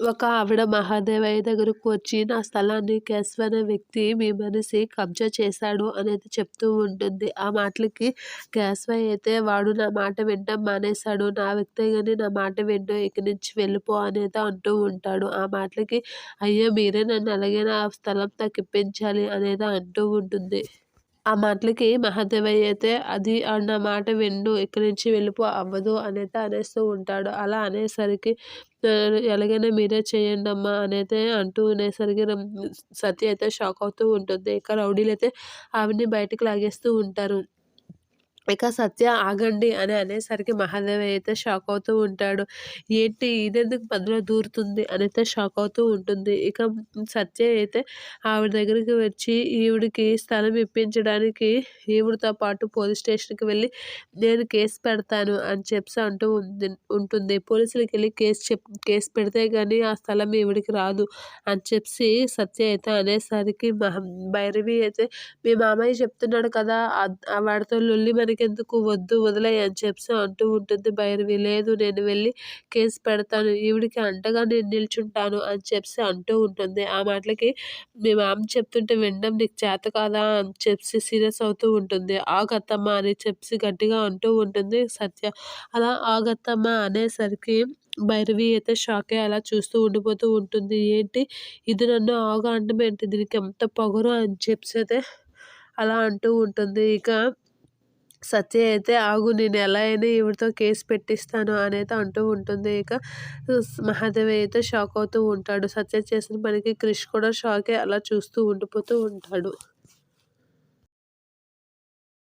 ఒక ఆవిడ మహాదేవయ్య దగ్గరకు వచ్చి నా స్థలాన్ని కేశవ్ అనే వ్యక్తి మీ మనిషి కబ్జా చేశాడు అనేది చెప్తూ ఉంటుంది. ఆ మాటలకి కేశవయ్య అయితే వాడు నా మాట వినడం మానేశాడు. నా వ్యక్తే కానీ నా మాట వింటూ ఇక్కడి నుంచి వెళ్ళిపో అనేది అంటూ ఉంటాడు. ఆ మాటలకి అయ్యో మీరే నన్ను అలాగే నా స్థలం నాకు అనేది అంటూ ఉంటుంది. ఆ మాటలకి మహాదేవయ్య అయితే అది అన్న మాట విండు ఇక్కడి నుంచి వెళ్ళిపో అవ్వదు అనైతే అనేస్తూ ఉంటాడు. అలా అనేసరికి ఎలాగైనా మీరే చేయండి అమ్మా అనేది అంటూ ఉండేసరికి సత్య అయితే షాక్ అవుతూ ఉంటుంది. ఇక రౌడీలు అయితే ఆవిడని బయటకు లాగేస్తూ ఉంటారు. ఇక సత్య ఆగండి అని అనేసరికి మహాదేవి అయితే షాక్ అవుతూ ఉంటాడు. ఏంటి ఇదెందుకు మధ్యలో దూరుతుంది అని అయితే షాక్ అవుతూ ఉంటుంది. ఇక సత్య అయితే ఆవిడ దగ్గరికి వచ్చి ఈవిడికి స్థలం ఇప్పించడానికి ఈవిడితో పాటు పోలీస్ స్టేషన్కి వెళ్ళి నేను కేసు పెడతాను అని చెప్పి అంటూ ఉంది ఉంటుంది. పోలీసులకి వెళ్ళి కేసు చెప్ కేసు పెడితే కానీ ఆ స్థలం ఈవిడికి రాదు అని చెప్పి సత్య అయితే అనేసరికి మహ భైరవి అయితే మీ మామయ్య చెప్తున్నాడు కదా వాడితో లొల్లి మనకి ఎందుకు వద్దు వదిలేయ్ అని చెప్పి అంటూ ఉంటుంది. భైరవి లేదు నేను వెళ్ళి కేసు పెడతాను. ఈవిడికి అంటగా నేను నిల్చుంటాను అని చెప్పి అంటూ ఉంటుంది. ఆ మాటలకి మీ మామ చెప్తుంటే వినడం నీకు చేత కాదా అని చెప్పి సీరియస్ అవుతూ ఉంటుంది. ఆగత్తమ్మ అని చెప్పి గట్టిగా అంటూ ఉంటుంది సత్య. అలా ఆగత్తమ్మ అనేసరికి భైరవి అయితే షాక్ అలా చూస్తూ ఉండిపోతూ ఉంటుంది. ఏంటి? ఇది నన్ను ఆగా అంటే ఏంటి దీనికి ఎంత పొగరు అని చెప్పి అయితే అలా అంటూ ఉంటుంది. ఇక సత్య అయితే ఆగు నేను ఎలా అయినా ఈవిడతో కేసు పెట్టిస్తాను అనేది అంటూ ఉంటుంది. ఇక మహాదేవ్ అయితే షాక్ అవుతూ ఉంటాడు. సత్య చేసిన పనికి క్రిష్ కూడా షాకే అలా చూస్తూ ఉండిపోతూ ఉంటాడు.